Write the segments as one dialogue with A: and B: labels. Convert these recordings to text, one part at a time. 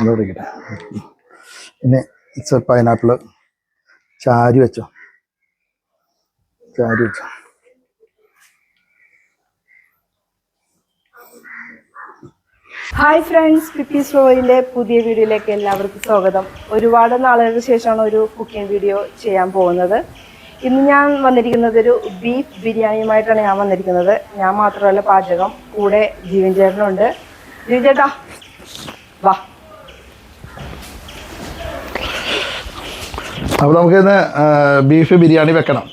A: അതോടെ പിന്നെ it's pineapple ചാരി വെച്ചോ. ചാരി വെച്ചോ.
B: ഹായ് ഫ്രണ്ട്സ് പിപ്പി സ്ലോയിലെ പുതിയ വീഡിയോയിലേക്ക് എല്ലാവർക്കും സ്വാഗതം. ഒരുപാട് നാളുകൾക്ക് ശേഷമാണ് ഒരു കുക്കിംഗ് വീഡിയോ ചെയ്യാൻ പോകുന്നത്. ഇന്ന് ഞാൻ വന്നിരിക്കുന്നത് ഒരു ബീഫ് ബിരിയാണിയുമായിട്ടാണ് ഞാൻ വന്നിരിക്കുന്നത്. ഞാൻ മാത്രമല്ല പാചകം കൂടെ ജീവൻ ചേട്ടനുണ്ട്. ജീവൻ ചേട്ടാ വാ.
A: അപ്പോൾ നമുക്ക് ഇന്ന് ബീഫ് ബിരിയാണി വെക്കണം.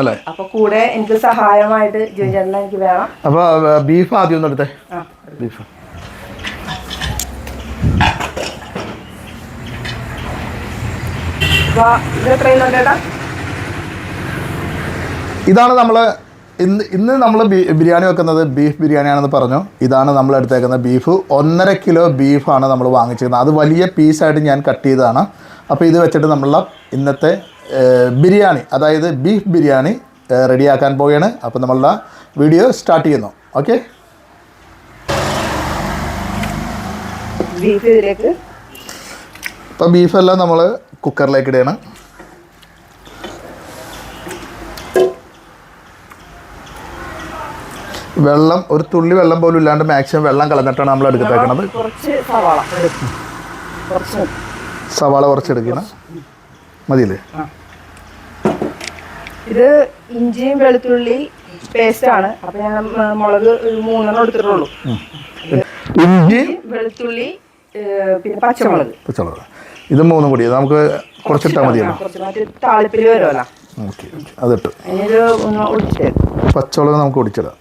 A: അല്ലേ?
B: അപ്പൊ കൂടെ എനിക്ക് സഹായമായിട്ട് എനിക്ക് വേണം.
A: അപ്പൊ ബീഫ് ആദ്യം ഒന്ന് എടുത്തേ. ബീഫ്. ഇതാണ് നമ്മൾ ഇന്ന് ഇന്ന് നമ്മൾ ബിരിയാണി വെക്കുന്നത് ബീഫ് ബിരിയാണിയാണെന്ന് പറഞ്ഞു. ഇതാണ് നമ്മൾ എടുത്തേക്കുന്ന ബീഫ്. ഒന്നര കിലോ ബീഫാണ് നമ്മൾ വാങ്ങിച്ചിരുന്നത് അത് വലിയ പീസായിട്ട് ഞാൻ കട്ട് ചെയ്തതാണ്. അപ്പോൾ ഇത് വെച്ചിട്ട് നമ്മളുടെ ഇന്നത്തെ ബിരിയാണി അതായത് ബീഫ് ബിരിയാണി റെഡിയാക്കാൻ പോവുകയാണ്. അപ്പോൾ നമ്മളുടെ വീഡിയോ സ്റ്റാർട്ട് ചെയ്യുന്നു. ഓക്കെ?
B: ബീഫ് ഇതിലേക്ക്.
A: ബീഫെല്ലാം നമ്മൾ കുക്കറിലേക്ക് ഇടുകയാണ് വെള്ളം ഒരു തുള്ളി വെള്ളം പോലും ഇല്ലാണ്ട് മാക്സിമം വെള്ളം കളഞ്ഞിട്ടാണ് നമ്മൾ എടുത്തേക്കുന്നത്
B: കുറച്ച് സവാള കുറച്ച്.
A: സവാള കുറച്ചെടുക്കണം. മതിയില്ലേ?
B: ഇത് ഇഞ്ചിയും വെളുത്തുള്ളി പേസ്റ്റ് ആണ്. അപ്പൊ ഞാൻ മുളക് മൂന്നെണ്ണം എടുത്തിട്ടുള്ളൂ.
A: ഇഞ്ചി
B: വെളുത്തുള്ളി പിന്നെ പച്ചമുളക്.
A: പച്ചമുളക്. ഇത് മൂന്നും കൂടി. നമുക്ക് കുറച്ചിട്ടാൽ മതിയല്ലോ?
B: താളിപ്പിൽ വരുമല്ലോ
A: ഓക്കെ അതിട്ട്. പച്ചമുളക് നമുക്ക് ഒടിച്ചിടാം.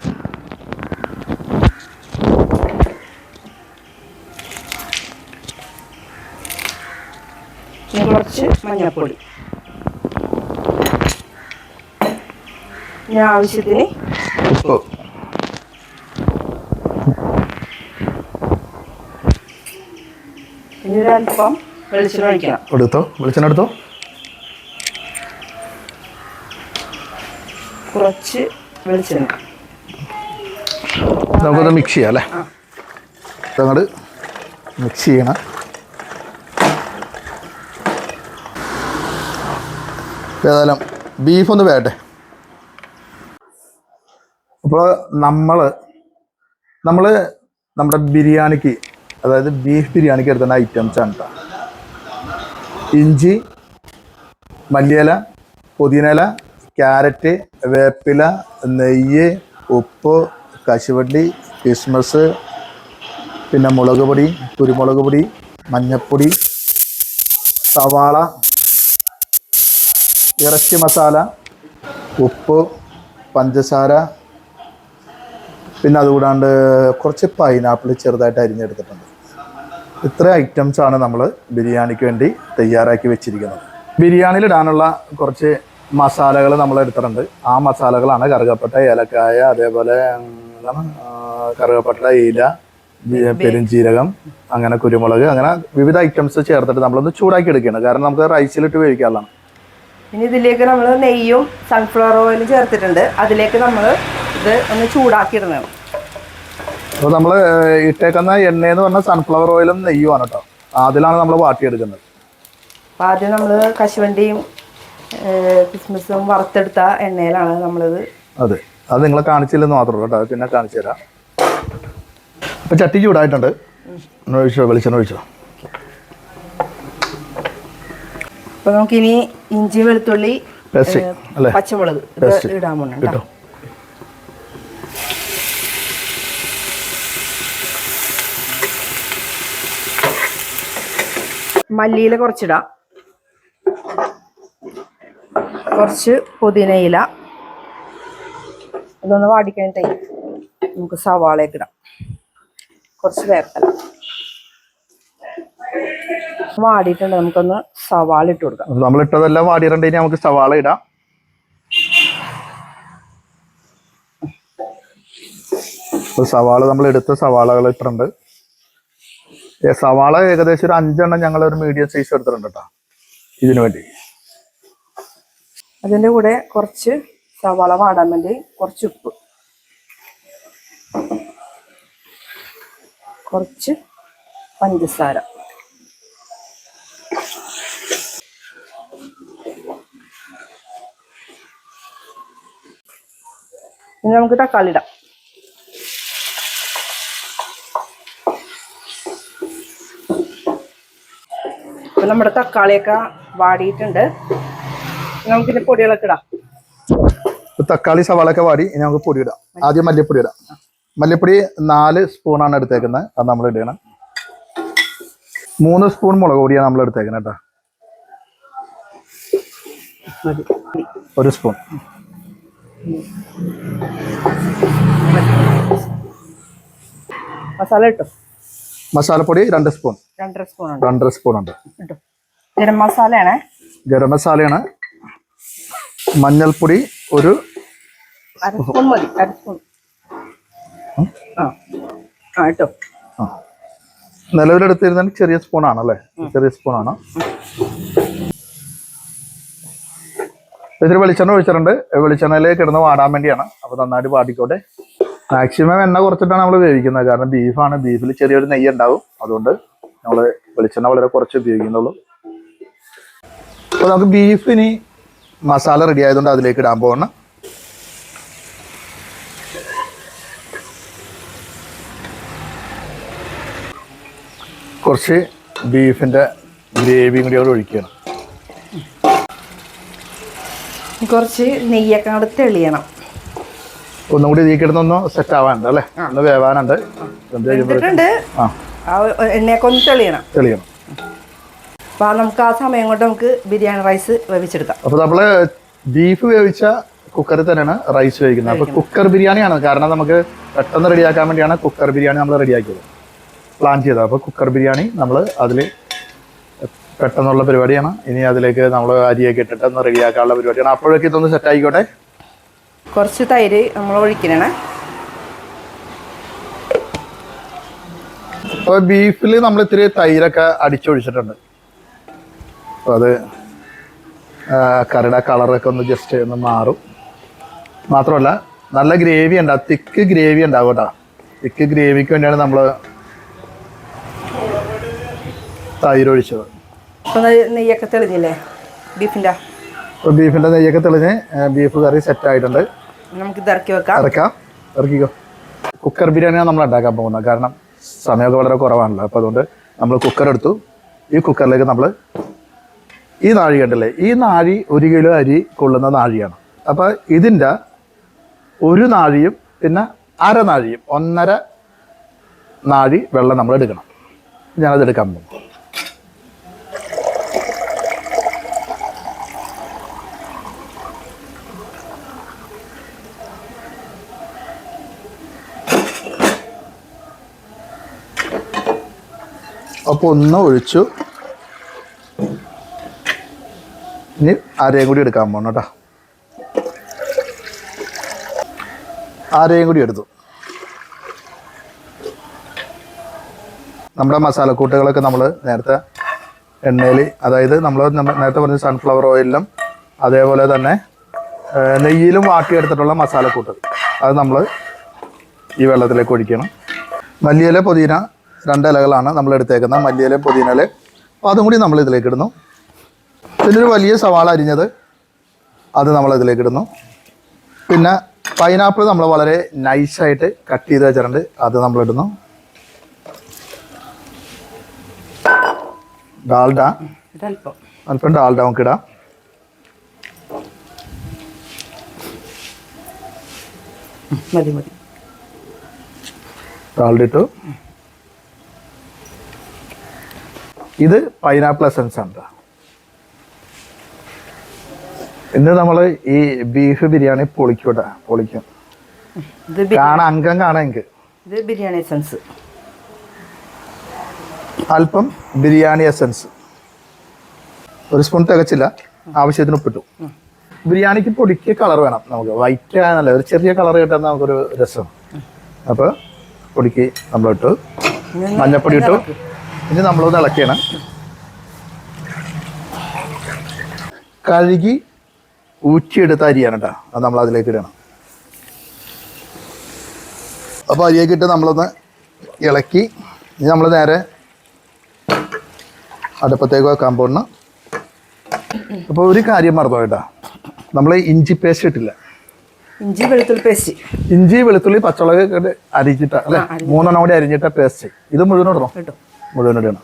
B: ഇനി കുറച്ച് മഞ്ഞൾപ്പൊടി. ഞാൻ ആവശ്യത്തിന്
A: ഉപ്പ്.
B: ഇനി ഒരു അല്പം വെളിച്ചെണ്ണ ഒഴിക്കണം
A: എടുത്തോ? വെളിച്ചെണ്ണ എടുത്തോ?
B: കുറച്ച് വെളിച്ചെണ്ണ.
A: നമുക്കൊന്ന് മിക്സ് ചെയ്യാം അല്ലേ? അതങ്ങോട്ട് മിക്സ് ചെയ്യണം. ഏതായാലും ബീഫ് ഒന്ന് വേട്ടെ. അപ്പോൾ നമ്മൾ നമ്മൾ നമ്മുടെ ബിരിയാണിക്ക് അതായത് ബീഫ് ബിരിയാണിക്ക് എടുത്തുന്ന ഐറ്റംസ് ആണ് ഇഞ്ചി മല്ലിയില പുതിനയില ക്യാരറ്റ് വേപ്പില നെയ്യ് ഉപ്പ് കശുവണ്ടി കിസ്മസ് പിന്നെ മുളക് പൊടി കുരുമുളക് പൊടി മഞ്ഞപ്പൊടി സവാള ഇറച്ചി മസാല ഉപ്പ് പഞ്ചസാര പിന്നെ അതുകൂടാണ്ട് കുറച്ച് പൈനാപ്പിൾ ചെറുതായിട്ട് അരിഞ്ഞെടുത്തിട്ടുണ്ട്. ഇത്ര ഐറ്റംസ് ആണ് നമ്മൾ ബിരിയാണിക്ക് വേണ്ടി തയ്യാറാക്കി വെച്ചിരിക്കുന്നത്. ബിരിയാണിയിൽ ഇടാനുള്ള കുറച്ച് മസാലകൾ നമ്മൾ എടുത്തിട്ടുണ്ട്. ആ മസാലകളാണ് കറുകപ്പട്ട ഏലക്കായ അതേപോലെ എന്താണ് കറുകപ്പട്ട ഇല പെരുംജീരകം അങ്ങനെ കുരുമുളക് അങ്ങനെ വിവിധ ഐറ്റംസ് ചേർത്തിട്ട് നമ്മളൊന്ന് ചൂടാക്കി എടുക്കുകയാണ്. കാരണം നമുക്ക് റൈസിലിട്ട് വേവിക്കാനുള്ളതാണ്.
B: ഇനി ഇതിലേക്ക് നമ്മൾ നെയ്യും സൺഫ്ലവർ ഓയിലും ചേർത്തിട്ടുണ്ട്. അതിലേക്ക് നമ്മൾ ഇത് ഒന്ന് ചൂടാക്കി ഇടണം
A: അപ്പോൾ നമ്മൾ ഇട്ടേക്കുന്ന എണ്ണ എന്ന് പറഞ്ഞാൽ സൺഫ്ലവർ ഓയിലും നെയ്യുമാണ് കേട്ടോ. അതിലാണ് നമ്മൾ വാട്ടിയെടുക്കുന്നത്.
B: അപ്പം ആദ്യം നമ്മൾ കശുവണ്ടിയും ക്രിസ്മസും കിസ്മിസും വറുത്തെടുത്ത എണ്ണയിലാണ് നമ്മളിത്
A: അതെ. അത് നിങ്ങളെ കാണിച്ചില്ലെന്ന് മാത്രമേ കേട്ടോ. പിന്നെ കാണിച്ചു തരാം അപ്പോൾ ചട്ടി ചൂടായിട്ടുണ്ട്. ഒഴിച്ചോ വെളിച്ചെണ്ണ ഒഴിച്ചോ?
B: അപ്പോൾ നമുക്കിനി ഇഞ്ചി വെളുത്തുള്ളി പച്ചമുളക്. ഇടാൻ
A: കിട്ടോ.
B: മല്ലിയില കുറച്ചിടാം. കുറച്ച് പുതിനയില ഇതൊന്ന് വാടിക്കഴിഞ്ഞിട്ടേ നമുക്ക് സവാളയൊക്കെ ഇടാം. കുറച്ച് വേപ്പല. വാടിയിട്ടുണ്ട്. നമുക്കൊന്ന് സവാള ഇട്ട് കൊടുക്കാം.
A: നമ്മൾ ഇട്ടതെല്ലാം വാടിയിട്ടുണ്ട് ഇനി നമുക്ക് സവാള ഇടാം. സവാള നമ്മൾ എടുത്ത സവാളകൾ ഇട്ടിട്ടുണ്ട്. ഏ, സവാള ഏകദേശം ഒരു അഞ്ചെണ്ണം ഞങ്ങൾ ഒരു മീഡിയം സൈസ് എടുത്തിട്ടുണ്ട് കേട്ടോ. ഇതിനു വേണ്ടി.
B: അതിന്റെ കൂടെ കുറച്ച് സവാള വാടാൻ വേണ്ടി കുറച്ച് ഉപ്പ്. കുറച്ച് പഞ്ചസാര. ഇനി നമുക്ക് തക്കാളി ഇടാം. ഇപ്പൊ നമ്മുടെ തക്കാളിയൊക്കെ വാടിയിട്ടുണ്ട്. നമുക്ക് നമുക്കിതിന്റെ പൊടികളൊക്കെ ഇടാം.
A: തക്കാളി സവാളൊക്കെ വാടി ഇനി നമുക്ക് പൊടി ഇടാം. ആദ്യം മല്ലിപ്പൊടി ഇടാം. മല്ലിപ്പൊടി നാല് സ്പൂണാണ് എടുത്തേക്കുന്നത്. അത് നമ്മൾ ഇടണം മൂന്ന് സ്പൂൺ മുളക് പൊടിയാണ് നമ്മൾ എടുത്തേക്കുന്നത് കേട്ടോ. ഒരു സ്പൂൺ.
B: മസാല ഇട്ടോ?
A: മസാലപ്പൊടി രണ്ട് സ്പൂൺ.
B: രണ്ടര സ്പൂൺ ഉണ്ട്.
A: രണ്ടര സ്പൂൺ ഉണ്ട്.
B: ഇട്ടോ? ഗരം മസാലയാണേ?
A: ഗരം മസാലയാണ്. മഞ്ഞൾപ്പൊടി ഒരു
B: അര സ്പൂൺ മതി അര സ്പൂൺ. ആ. ആ ഇട്ടോ?
A: ആ. നിലവിലെടുത്തിരുന്ന ചെറിയ സ്പൂണാണല്ലേ? ചെറിയ സ്പൂണാണ്. ഇതിൽ വെളിച്ചെണ്ണ ഒഴിച്ചിട്ടുണ്ട്. വെളിച്ചെണ്ണയിലേക്ക് കിടന്ന് വാടാൻ വേണ്ടിയാണ്. അപ്പൊ നന്നായിട്ട് വാടിക്കോട്ടെ. മാക്സിമം എണ്ണ കുറച്ചിട്ടാണ് നമ്മൾ വേവിക്കുന്നത്. കാരണം ബീഫാണ് ബീഫിൽ ചെറിയൊരു നെയ്യ് ഉണ്ടാവും അതുകൊണ്ട് നമ്മൾ വെളിച്ചെണ്ണ വളരെ കുറച്ച് ഉപയോഗിക്കുന്നുള്ളൂ. അപ്പൊ നമുക്ക് ബീഫിന് മസാല റെഡി ആയതുകൊണ്ട് അതിലേക്ക് ഇടാൻ പോകണം കുറച്ച് ബീഫിന്റെ ഗ്രേവിയും കൂടി അവിടെ ഒഴിക്കണം
B: കുറച്ച് നെയ്യൊക്കെ അങ്ങോട്ട് തെളിയണം.
A: ഒന്നും കൂടി ഇതിൽ കിടന്നൊന്ന് സെറ്റ് ആവാനുണ്ട് അല്ലേ? ഒന്ന് വേവാനുണ്ട്.
B: എണ്ണയൊക്കെ ഒന്ന് തെളിയണം.
A: തെളിയണം.
B: അപ്പൊ നമുക്ക് ആ സമയം കൊണ്ട് നമുക്ക് ബിരിയാണി റൈസ് വേവിച്ചെടുക്കാം.
A: അപ്പൊ നമ്മൾ ബീഫ് വേവിച്ച കുക്കറിൽ തന്നെയാണ് റൈസ് വേവിക്കുന്നത്. അപ്പൊ കുക്കർ ബിരിയാണിയാണ്. കാരണം നമുക്ക് പെട്ടെന്ന് റെഡിയാക്കാൻ വേണ്ടിയാണ് കുക്കർ ബിരിയാണി നമ്മൾ റെഡിയാക്കിയത് പ്ലാൻ ചെയ്തത്. അപ്പൊ കുക്കർ ബിരിയാണി നമ്മൾ അതിൽ പെട്ടെന്നുള്ള പരിപാടിയാണ്. ഇനി അതിലേക്ക് നമ്മൾ അരിയൊക്കെ ഇട്ടിട്ട് ഒന്ന് റെഡിയാക്കാനുള്ള പരിപാടിയാണ്. അപ്പോഴൊക്കെ ഇതൊന്ന് സെറ്റ് ആയിക്കോട്ടെ.
B: കുറച്ച് തൈര് നമ്മൾ ഒഴിക്കണേ.
A: അപ്പോൾ ബീഫിൽ നമ്മൾ ഇത്തിരി തൈരൊക്കെ അടിച്ചൊഴിച്ചിട്ടുണ്ട്. അപ്പൊ അത് കറിയുടെ കളറൊക്കെ ഒന്ന് ജസ്റ്റ് ഒന്ന് മാറും. മാത്രമല്ല നല്ല ഗ്രേവി ഉണ്ടാവും തിക്ക് ഗ്രേവി ഉണ്ടാവും കേട്ടോ. തിക്ക് ഗ്രേവിക്ക് വേണ്ടിയാണ് നമ്മൾ തൈര് ഒഴിച്ചത്
B: അപ്പൊ നെയ്യൊക്കെ തെളിഞ്ഞില്ലേ? ബീഫിന്റെ?
A: അപ്പോൾ ബീഫിന്റെ നെയ്യൊക്കെ തെളിഞ്ഞ് ബീഫ് കറി സെറ്റ് ആയിട്ടുണ്ട്.
B: നമുക്ക് ഇറക്കി വെക്കാം.
A: ഇറക്കാം. ഇറക്കിക്കോ. കുക്കർ ബിരിയാണിയാണ് നമ്മൾ ഉണ്ടാക്കാൻ പോകുന്നത്. കാരണം സമയമൊക്കെ വളരെ കുറവാണല്ലോ. അപ്പോൾ അതുകൊണ്ട് നമ്മൾ കുക്കർ എടുത്തു. ഈ കുക്കറിലേക്ക് നമ്മൾ ഈ നാഴി കണ്ടല്ലേ? ഈ നാഴി ഒരു കിലോ അരി കൊള്ളുന്ന നാഴിയാണ്. അപ്പോൾ ഇതിന്റെ ഒരു നാഴിയും പിന്നെ അര നാഴിയും ഒന്നര നാഴി വെള്ളം നമ്മൾ എടുക്കണം. ഞാനത് എടുക്കാൻ പോകും അപ്പോൾ ഒന്ന് ഒഴിച്ചു. ഇനി അരയും കൂടി എടുക്കാൻ പോകണം കേട്ടോ. അരയും കൂടി എടുത്തു. നമ്മുടെ മസാലക്കൂട്ടുകളൊക്കെ നമ്മൾ നേരത്തെ എണ്ണയിൽ അതായത് നമ്മൾ നേരത്തെ പറഞ്ഞ സൺഫ്ലവർ ഓയിലിലും അതേപോലെ തന്നെ നെയ്യിലും വാട്ടിയെടുത്തിട്ടുള്ള മസാലക്കൂട്ട് അത് നമ്മൾ ഈ വെള്ളത്തിലേക്ക് ഒഴിക്കണം. മല്ലിയില പുതിന രണ്ട് ഇലകളാണ് നമ്മൾ എടുത്തേക്കുന്നത് മല്ലിയില പുതിനയില അപ്പോൾ അതും കൂടി നമ്മൾ ഇതിലേക്ക് ഇടുന്നു പിന്നെ ഒരു വലിയ സവാള അരിഞ്ഞത് അത് നമ്മൾ ഇതിലേക്ക് ഇടുന്നു പിന്നെ പൈനാപ്പിൾ നമ്മൾ വളരെ നൈസായിട്ട് കട്ട് ചെയ്ത് വെച്ചിട്ടുണ്ട്. അത് നമ്മൾ ഇടുന്നു ഡാൽഡ അല്പം ഡാൽഡ നമുക്ക് ഇടാം.
B: മതി മതി.
A: ഡാൽഡ ഇട്ടു. ഇത് പൈനാപ്പിൾ എസൻസ് ആണ്. ഇന്ന് നമ്മൾ ഈ ബീഫ് ബിരിയാണി പൊളിക്കൂട പൊളിക്കും. കാണാൻ അംഗം കാണാൻ എനിക്ക്.
B: ഇത് ബിരിയാണി എസൻസ്
A: അല്പം ബിരിയാണി എസൻസ് ഒരു സ്പൂൺ തികച്ചില്ല ആവശ്യത്തിന് ഉപ്പിട്ടു. ബിരിയാണിക്ക് പൊടിക്ക് കളർ വേണം നമുക്ക്. വൈറ്റ് ആണല്ലോ ഒരു ചെറിയ കളർ കിട്ടാൻ നമുക്കൊരു രസം. അപ്പോൾ പൊടിക്ക് നമ്മളിട്ടു മഞ്ഞപ്പൊടി ഇട്ടു. ഇനി നമ്മളൊന്ന് ഇളക്കണം കഴുകി ഊറ്റിയെടുത്ത അരിയാണ് കേട്ടോ. അത് നമ്മൾ അതിലേക്ക് ഇടണം. അപ്പോൾ അരിയൊക്കെ ഇട്ട് നമ്മളൊന്ന് ഇളക്കി. ഇനി നമ്മൾ നേരെ അടുപ്പത്തേക്ക് വെക്കാൻ പോകണം അപ്പോൾ ഒരു കാര്യം മറന്നു കേട്ടോ. നമ്മൾ ഇഞ്ചി പേസ്റ്റ് ഇട്ടില്ല.
B: ഇഞ്ചി വെളുത്തുള്ളി പേസ്റ്റ്
A: ഇഞ്ചി വെളുത്തുള്ളി പച്ചമുളക് അരിഞ്ഞിട്ട അല്ലേ? മൂന്നെണ്ണം കൂടി അരിഞ്ഞിട്ട പേസ്റ്റ് ഇത് മുഴുവൻ ഇടണം? മുഴുവൻ ഇടണം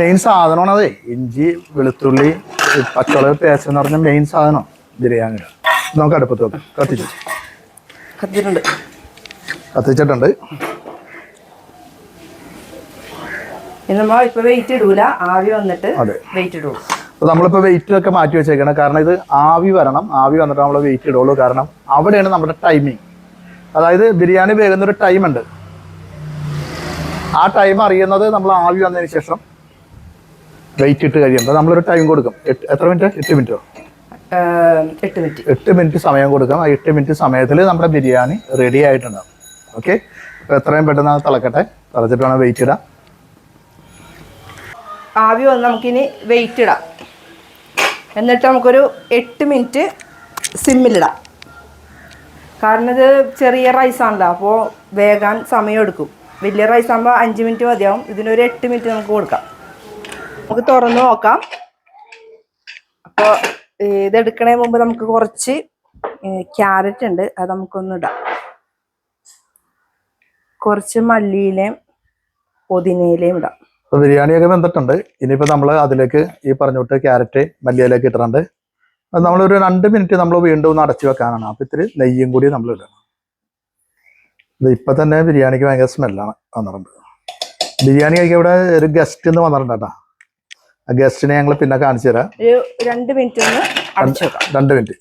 A: മെയിൻ സാധനമാണ് അതെ. ഇഞ്ചി വെളുത്തുള്ളി ഈ പച്ചമുളക് പേസ്റ്റ് എന്ന് പറഞ്ഞ മെയിൻ സാധനം ബിരിയാണി. നമുക്ക് അടുപ്പത്ത് വെക്കാം. കത്തിച്ചു? കത്തിച്ചിട്ടുണ്ട്.
B: ഇപ്പൊ വെയിറ്റ് ഇടൂല. ആവി വന്നിട്ട് വെയിറ്റ്
A: നമ്മളിപ്പോൾ വെയിറ്റ് ഒക്കെ മാറ്റി വെച്ചേക്കണം. കാരണം ഇത് ആവി വരണം. ആവി വന്നിട്ട് നമ്മൾ വെയിറ്റ് ഇടുള്ളൂ. കാരണം അവിടെയാണ് നമ്മുടെ ടൈമിങ് അതായത് ബിരിയാണി വേകുന്ന ഒരു ടൈം ഉണ്ട്. ആ ടൈം അറിയുന്നത് നമ്മൾ ആവി വന്നതിന് ശേഷം വെയിറ്റ് ഇട്ട് കഴിയുമ്പോൾ നമ്മളൊരു ടൈം കൊടുക്കും. എത്ര മിനിറ്റ് എട്ട് മിനിറ്റോ
B: എട്ട് മിനിറ്റ്
A: എട്ട് മിനിറ്റ് സമയം കൊടുക്കാം. ആ എട്ട് മിനിറ്റ് സമയത്തിൽ നമ്മുടെ ബിരിയാണി റെഡി ആയിട്ടുണ്ടാവും. ഓക്കെ അപ്പോൾ എത്രയും പെട്ടെന്ന് അത് തിളക്കട്ടെ. തിളച്ചിട്ട് വേണം വെയിറ്റ് ഇടാം
B: ആവി വന്ന് നമുക്കിനി വെയിറ്റ് ഇടാം. എന്നിട്ട് നമുക്കൊരു എട്ട് മിനിറ്റ് സിമ്മിലിടാം കാരണം ഇത് ചെറിയ റൈസാണല്ലോ അപ്പോൾ വേഗാൻ സമയം എടുക്കും. വലിയ റൈസ് ആകുമ്പോൾ അഞ്ച് മിനിറ്റ് മതിയാവും. ഇതിനൊരു എട്ട് മിനിറ്റ് നമുക്ക് കൊടുക്കാം. നമുക്ക് തുറന്ന് നോക്കാം. അപ്പോൾ ഇതെടുക്കണേ മുമ്പ് നമുക്ക് കുറച്ച് ക്യാരറ്റ് ഉണ്ട്. അത് നമുക്കൊന്ന് ഇടാം. കുറച്ച് മല്ലിയിലയും പുതിനയിലയും ഇടാം.
A: അപ്പോൾ ബിരിയാണിയൊക്കെ വെന്തിട്ടുണ്ട്. ഇനിയിപ്പോൾ നമ്മൾ അതിലേക്ക് ഈ പറഞ്ഞിട്ട് ക്യാരറ്റ് മല്ലിയിലേക്ക് ഇട്ടിട്ടുണ്ട്. അത് നമ്മളൊരു രണ്ട് മിനിറ്റ് നമ്മൾ വീണ്ടും ഒന്ന് അടച്ചു വെക്കാനാണ്. അപ്പോൾ ഇത്തിരി നെയ്യും കൂടി നമ്മൾ ഇടണം. ഇത് ഇപ്പം തന്നെ ബിരിയാണിക്ക് ഭയങ്കര സ്മെല്ലാണ് വന്നിട്ടുണ്ട് ബിരിയാണി കഴിക്കാൻ ഇവിടെ ഒരു ഗസ്റ്റ് എന്ന് വന്നിട്ടുണ്ട് കേട്ടോ. ആ ഗസ്റ്റിനെ ഞങ്ങൾ പിന്നെ കാണിച്ചു തരാം.
B: രണ്ട് മിനിറ്റ്
A: രണ്ട് മിനിറ്റ്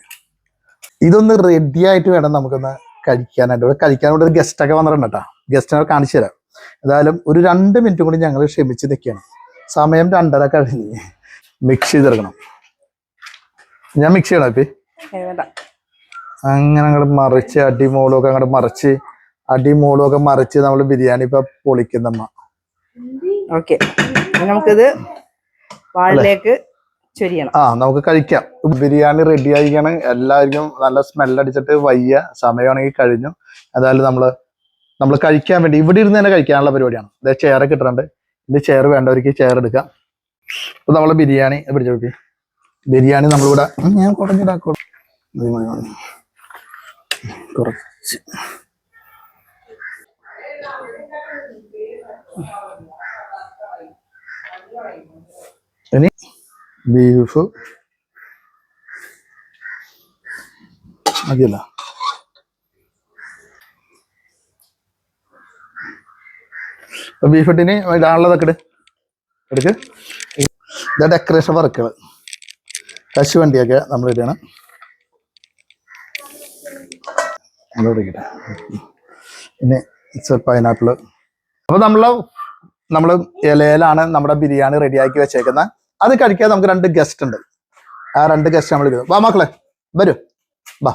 A: ഇതൊന്ന് റെഡി ആയിട്ട് വേണം നമുക്കൊന്ന് കഴിക്കാനായിട്ട്. ഇവിടെ കഴിക്കാൻ കൂടെ ഒരു ഗസ്റ്റ് ഒക്കെ വന്നിട്ടുണ്ട് കേട്ടോ. ഗസ്റ്റിനെ കാണിച്ചു തരാം. ഏതായാലും ഒരു രണ്ട് മിനിറ്റ് കൂടി ഞങ്ങൾ ക്ഷമിച്ച് നിൽക്കുകയാണ്. സമയം രണ്ടര കഴിഞ്ഞ് മിക്സ് ചെയ്തെടുക്കണം. ഞാൻ മിക്സ് ചെയ്യണം ഇപ്പി? അങ്ങനെ അങ്ങോട്ട് മറിച്ച് അടിമോളൊക്കെ അങ്ങോട്ട് മറിച്ച് അടിമോളും ഒക്കെ മറിച്ച് നമ്മൾ ബിരിയാണി ഇപ്പൊ പൊളിക്കുന്നമ്മ.
B: ഓക്കെ. നമുക്കിത് വാളിലേക്ക് ചൊരിയണം.
A: ആ നമുക്ക് കഴിക്കാം. ബിരിയാണി റെഡി ആയിരിക്കണം. എല്ലാവർക്കും നല്ല സ്മെല്ലടിച്ചിട്ട് വയ്യ. സമയമാണെങ്കിൽ കഴിഞ്ഞു. ഏതായാലും നമ്മൾ നമ്മൾ കഴിക്കാൻ വേണ്ടി ഇവിടെ ഇരുന്ന് തന്നെ കഴിക്കാനുള്ള പരിപാടിയാണ്. ഇതേ ചെയർ കിട്ടുന്നുണ്ട് ഇത് ചെയർ വേണ്ടവർക്ക് ചെയർ എടുക്കാം. അപ്പൊ നമ്മൾ ബിരിയാണി പിടിച്ചു നോക്കി. ബിരിയാണി നമ്മളിവിടെ ഞാൻ കുറഞ്ഞിടാക്കും. കുറച്ച്. ഇനി ബീഫ്. മതിയല്ല. ബീഫ് ഇട്ടിന് ഇടാനുള്ളതൊക്കെ ഇട്. എടുക്ക്. ഇതാ ഡെക്കറേഷൻ വർക്കുകൾ കശുവണ്ടിയൊക്കെ നമ്മൾ ഇടണം അതോടെ. പിന്നെ പൈനാപ്പിൾ അപ്പൊ നമ്മൾ നമ്മൾ ഇലയിലാണ് നമ്മുടെ ബിരിയാണി റെഡിയാക്കി വെച്ചേക്കുന്നത് അത് കഴിക്കാൻ നമുക്ക് രണ്ട് ഗസ്റ്റ് ഉണ്ട്. ആ രണ്ട് ഗസ്റ്റ് നമ്മൾ വാ മക്കളെ വരൂ. വാ.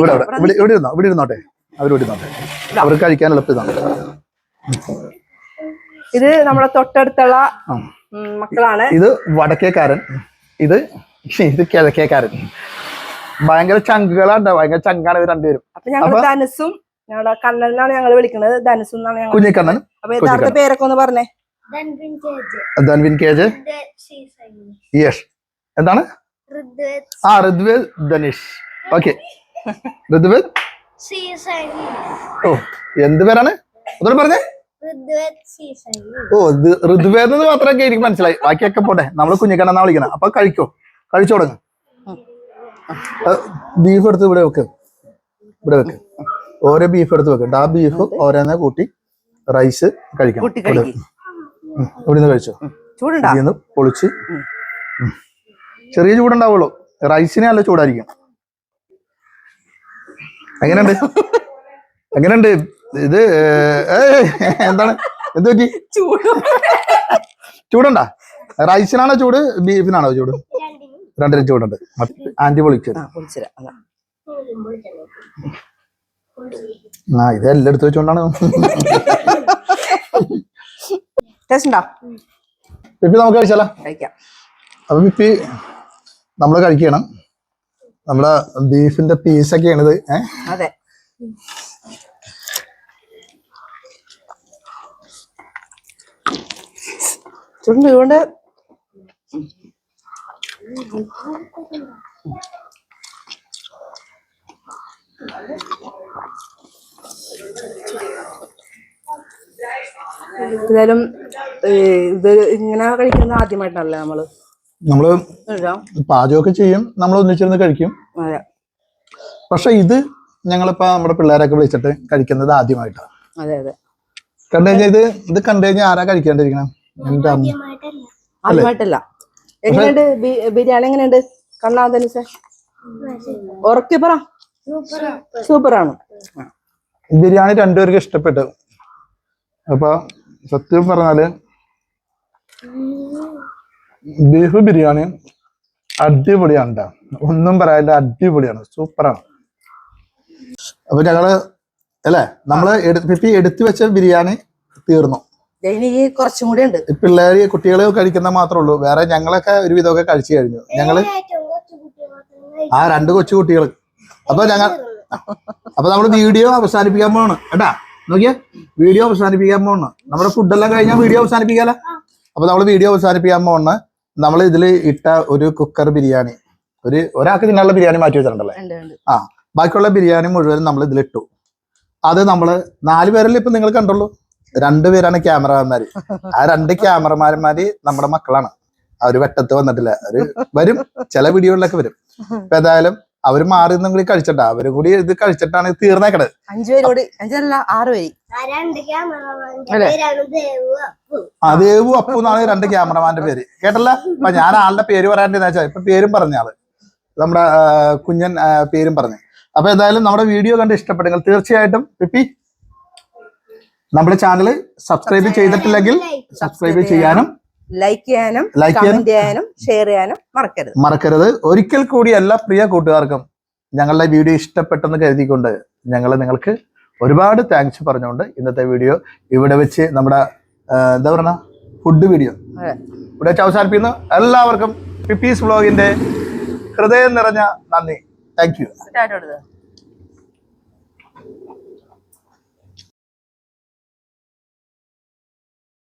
B: ഇവിടെ ഇവിടെ
A: ഇരുന്നോ ഇവിടെ ഇരുന്നോട്ടെ. അവരോട് ഇരുന്നോട്ടെ. അവർക്ക് കഴിക്കാൻ എളുപ്പതാണ്
B: ഇത് നമ്മുടെ തൊട്ടടുത്തുള്ള മക്കളാണ്.
A: ഇത് വടക്കേക്കാരൻ. ഇത് ഇത് കിഴക്കേക്കാരൻ. ഭയങ്കര ചങ്കുകളാണ് ഭയങ്കര ചങ്കാണ് ഇവർ രണ്ടുപേരും.
B: അപ്പൊ ഞങ്ങൾ
A: ധനസും
B: ധനുസും ഞങ്ങളുടെ കണ്ണനാണ് ഞങ്ങൾ വിളിക്കുന്നത് ധനുസും എന്നാണ് ഞങ്ങൾ
A: കുഞ്ഞിക്കണ്ണൻ
B: അപ്പൊ യഥാർത്ഥ പേരൊക്കെ ഒന്ന് പറഞ്ഞേ.
C: ധൻവിൻ കേജ്
A: ധൻവിൻ കേജ്
C: ഋഗ്വേദ് ശ്രീസൈനി.
A: യഷ് എന്താണ്? ആ ഋദ്വേദ് ധനീഷ്. ഓക്കെ. ഋദ്വേദ് ഓ എന്ത് പേരാണ്? ഒന്നുകൂടെ പറഞ്ഞേ. ഓ ഋതുവേദ് എന്ന് മാത്രമൊക്കെ എനിക്ക് മനസ്സിലായി. ബാക്കിയൊക്കെ പോട്ടെ. നമ്മൾ കുഞ്ഞിക്കണ്ണെന്നാ വിളിക്കണം. അപ്പൊ കഴിക്കോ. കഴിച്ചു തുടങ്ങും ബീഫ് എടുത്ത് ഇവിടെ വെക്ക്. ഇവിടെ വെക്ക്. ഓരോ ബീഫ് എടുത്ത് വെക്ക്. ആ ബീഫ് ഓരോന്നെ കൂട്ടി റൈസ് കഴിക്കണം. ഇവിടെ. നിന്ന് കഴിച്ചോ? നിന്ന് പൊളിച്ച്. ചെറിയ ചൂടുണ്ടാവുള്ളൂ. റൈസിനെ നല്ല ചൂടായിരിക്കും. എങ്ങനെയുണ്ട്? എങ്ങനെയുണ്ട്? ഇത് എന്താണ്? എന്ത് പറ്റി?
B: ചൂട്?
A: ചൂടുണ്ടാ? റൈസിനാണോ ചൂട്? ബീഫിനാണോ ചൂട്? രണ്ടിനും ചൂടുണ്ട് ആന്റി പൊളിച്ചു
B: ആ
A: ഇത് എല്ലാം എടുത്ത് വെച്ചോണ്ടാണ്. ഇപ്പൊ നമുക്ക് കഴിച്ചാലോ? അപ്പൊ ഇപ്പി നമ്മൾ കഴിക്കണം. നമ്മുടെ ബീഫിന്റെ പീസൊക്കെയാണിത് ഏഹ്
B: അതെ. ചുണ്ട് ചൂണ്ട്. എന്തായാലും ഇത് ഇങ്ങനെ കഴിക്കുന്നത് ആദ്യമായിട്ടല്ലേ
A: നമ്മൾ?
B: നമ്മൾ.
A: പാചകമൊക്കെ ചെയ്യും നമ്മൾ ഒന്നിച്ചിരുന്ന് കഴിക്കും.
B: അതെ.
A: പക്ഷെ ഇത് ഞങ്ങളിപ്പോ നമ്മുടെ പിള്ളേരൊക്കെ വിളിച്ചിട്ട് കഴിക്കുന്നത് ആദ്യമായിട്ടാണ്
B: അതെ അതെ.
A: കണ്ടു കഴിഞ്ഞാൽ ഇത് ഇത് കണ്ടു കഴിഞ്ഞാൽ ആരാ കഴിക്കാണ്ടിരിക്കണം? എന്റെ അമ്മ
C: ആദ്യമായിട്ടല്ല.
B: ആദ്യമായിട്ടല്ല. എങ്ങനെയുണ്ട്? ബിരിയാണി എങ്ങനെയുണ്ട്? കണ്ണാതനുസ ഉറക്കി പറ. സൂപ്പറാണ്.
A: ബിരിയാണി രണ്ടുപേർക്കും ഇഷ്ടപ്പെട്ടു. അപ്പൊ സത്യം പറഞ്ഞാൽ ബീഫ് ബിരിയാണി അടിപൊളിയാണ്. ഒന്നും പറയാനില്ല അടിപൊളിയാണ്. സൂപ്പറാണ്. അപ്പൊ ഞങ്ങൾ അല്ലേ നമ്മൾ എടുത്ത് എടുത്തു വെച്ച ബിരിയാണി തീർന്നു.
B: കുറച്ചും കൂടി ഉണ്ട്.
A: പിള്ളേര് കുട്ടികളെ കഴിക്കുന്ന മാത്രമേ ഉള്ളൂ. വേറെ ഞങ്ങളൊക്കെ ഒരു വിധമൊക്കെ കഴിച്ചു കഴിഞ്ഞു.
C: ഞങ്ങൾ
A: ആ രണ്ട് കൊച്ചു കുട്ടികൾ അപ്പൊ ഞങ്ങൾ അപ്പൊ നമ്മൾ വീഡിയോ അവസാനിപ്പിക്കാൻ പോവാണ്. കേട്ടാ? നോക്കിയേ? വീഡിയോ അവസാനിപ്പിക്കാൻ പോവാണ്. നമ്മുടെ ഫുഡെല്ലാം കഴിഞ്ഞാൽ വീഡിയോ അവസാനിപ്പിക്കാലോ? അപ്പൊ നമ്മൾ വീഡിയോ അവസാനിപ്പിക്കാൻ പോവാണ്. നമ്മൾ ഇതിൽ ഇട്ട ഒരു കുക്കർ ബിരിയാണി. ഒരു ഒരാൾക്ക് തിന്നാനുള്ള ബിരിയാണി മാറ്റി വെച്ചിട്ടുണ്ടല്ലേ? ആ. ബാക്കിയുള്ള ബിരിയാണി മുഴുവൻ നമ്മൾ ഇതിലിട്ടു. അത് നമ്മൾ നാല് പേരല്ലേ ഇപ്പൊ നിങ്ങൾ കണ്ടുള്ളൂ? രണ്ടുപേരാണ് ക്യാമറമാന്മാര് ആ രണ്ട് ക്യാമറമാന്മാര് നമ്മുടെ മക്കളാണ്. അവർ വെട്ടത്ത് വന്നിട്ടില്ല. അവർ വരും. ചില വീഡിയോകളിലൊക്കെ വരും. ഇപ്പൊ ഏതായാലും അവർ മാറി നിന്നും കൂടി കഴിച്ചിട്ടാ. അവർ കൂടി ഇത് കഴിച്ചിട്ടാണ് ഇത് തീർന്നേക്കണത്.
B: അഞ്ചല്ല
C: ആ ദേവു അപ്പു
A: എന്നാണ് രണ്ട് ക്യാമറമാന്റെ പേര്. കേട്ടല്ല? അപ്പൊ ഞാൻ ആളുടെ പേര് പറയാണ്ടെന്ന് വെച്ചാൽ ഇപ്പൊ പേരും പറഞ്ഞ ആൾ. നമ്മുടെ കുഞ്ഞൻ പേരും പറഞ്ഞു. അപ്പൊ എന്തായാലും നമ്മുടെ വീഡിയോ കണ്ട് ഇഷ്ടപ്പെട്ടെങ്കിൽ തീർച്ചയായിട്ടും പിപ്പി നമ്മുടെ ചാനൽ സബ്സ്ക്രൈബ് ചെയ്തിട്ടില്ലെങ്കിൽ സബ്സ്ക്രൈബ് ചെയ്യാനും
B: ലൈക്ക് ചെയ്യാനും
A: ലൈക്ക് ചെയ്യാനും.
B: ഷെയർ ചെയ്യാനും മറക്കരുത്.
A: മറക്കരുത്. ഒരിക്കൽ കൂടി എല്ലാ പ്രിയ കൂട്ടുകാർക്കും ഞങ്ങളുടെ വീഡിയോ ഇഷ്ടപ്പെട്ടെന്ന് കരുതിക്കൊണ്ട് ഞങ്ങൾ നിങ്ങൾക്ക് ഒരുപാട് താങ്ക്സ് പറഞ്ഞുകൊണ്ട് ഇന്നത്തെ വീഡിയോ ഇവിടെ വെച്ച് നമ്മുടെ എന്താ പറഞ്ഞ ഫുഡ് വീഡിയോ ഇവിടെ വെച്ച് അവസാനിപ്പിക്കുന്നു. എല്ലാവർക്കും പിപ്പീസ് വ്ളോഗിന്റെ ഹൃദയം നിറഞ്ഞ നന്ദി. Thank you